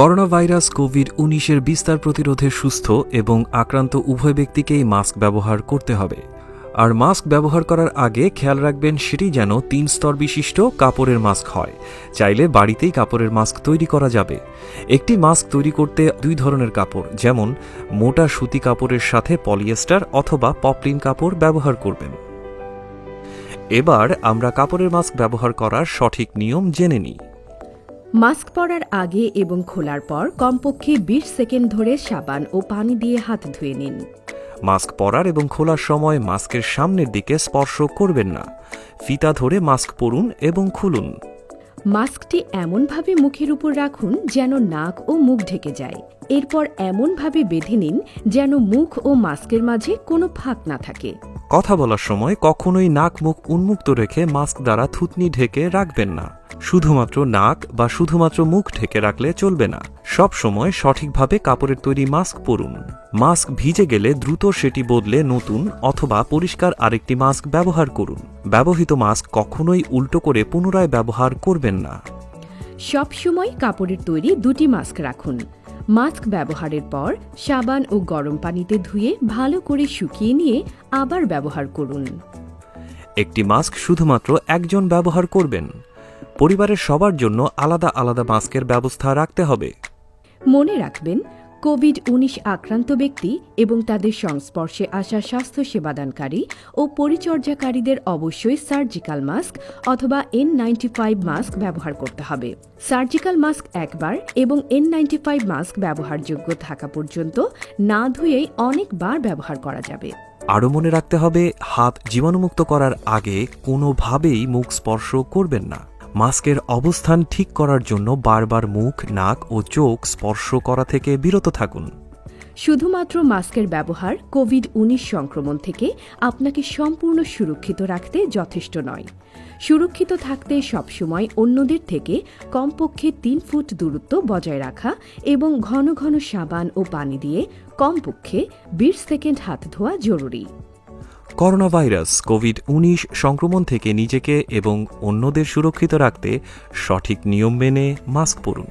Corona virus Covid উনিশের বিস্তার প্রতিরোধে সুস্থ এবং আক্রান্ত উভয় ব্যক্তিকেই মাস্ক ব্যবহার করতে হবে। আর মাস্ক ব্যবহার করার আগে খেয়াল রাখবেন সেটি যেন তিন স্তর বিশিষ্ট কাপড়ের মাস্ক হয়। চাইলে বাড়িতেই কাপড়ের মাস্ক তৈরি করা যাবে। একটি মাস্ক তৈরি করতে দুই ধরনের কাপড়, যেমন মোটা সুতি কাপড়ের সাথে পলিয়েস্টার অথবা পপলিন কাপড় ব্যবহার করবেন। এবার আমরা কাপড়ের মাস্ক ব্যবহার করার সঠিক নিয়ম জেনে নিই। মাস্ক পরার আগে এবং খোলার পর কমপক্ষে ২০ সেকেন্ড ধরে সাবান ও পানি দিয়ে হাত ধুয়ে নিন। মাস্ক পরার এবং খোলার সময় মাস্কের সামনের দিকে স্পর্শ করবেন না। ফিতা ধরে মাস্ক পরুন এবং খুলুন। মাস্কটি এমনভাবে মুখের উপর রাখুন যেন নাক ও মুখ ঢেকে যায়। এরপর এমনভাবে বেঁধে নিন যেন মুখ ও মাস্কের মাঝে কোনো ফাঁক না থাকে। কথা বলার সময় কখনোই নাক মুখ উন্মুক্ত রেখে মাস্ক দ্বারা থুতনি ঢেকে রাখবেন না। শুধুমাত্র নাক বা শুধুমাত্র মুখ ঢেকে রাখলে চলবে না। সব সময় সঠিকভাবে কাপড়ের তৈরি মাস্ক পরুন। মাস্ক ভিজে গেলে দ্রুত সেটি বদলে নতুন অথবা পরিষ্কার আরেকটি মাস্ক ব্যবহার করুন। ব্যবহৃত মাস্ক কখনোই উল্টো করে পুনরায় ব্যবহার করবেন না। সবসময় কাপড়ের তৈরি দুটি মাস্ক রাখুন। মাস্ক ব্যবহারের পর সাবান ও গরম পানিতে ধুয়ে ভালো করে শুকিয়ে নিয়ে আবার ব্যবহার করুন। একটি মাস্ক শুধুমাত্র একজন ব্যবহার করবেন। পরিবারের সবার জন্য আলাদা আলাদা মাস্কের ব্যবস্থা রাখতে হবে। মনে রাখবেন কোভিড উনিশ আক্রান্ত ব্যক্তি এবং তাদের সংস্পর্শে আসা স্বাস্থ্য সেবাদানকারী ও পরিচর্যাকারীদের অবশ্যই সার্জিক্যাল মাস্ক অথবা এন নাইনটি ফাইভ মাস্ক ব্যবহার করতে হবে। সার্জিক্যাল মাস্ক একবার এবং এন নাইনটি ফাইভ মাস্ক ব্যবহারযোগ্য থাকা পর্যন্ত না ধুয়েই অনেকবার ব্যবহার করা যাবে। আরও মনে রাখতে হবে হাত জীবাণুমুক্ত করার আগে কোনোভাবেই মুখ স্পর্শ করবেন না। মাস্কের অবস্থান ঠিক করার জন্য বারবার মুখ, নাক ও চোখ স্পর্শ করা থেকে বিরত থাকুন। শুধুমাত্র মাস্কের ব্যবহার কোভিড উনিশ সংক্রমণ থেকে আপনাকে সম্পূর্ণ সুরক্ষিত রাখতে যথেষ্ট নয়। সুরক্ষিত থাকতে সবসময় অন্যদের থেকে কমপক্ষে তিন ফুট দূরত্ব বজায় রাখা এবং ঘন ঘন সাবান ও পানি দিয়ে কমপক্ষে বিশ সেকেন্ড হাত ধোয়া জরুরি। করোনা ভাইরাস কোভিড উনিশ সংক্রমণ থেকে নিজেকে এবং অন্যদের সুরক্ষিত রাখতে সঠিক নিয়ম মেনে মাস্ক পরুন।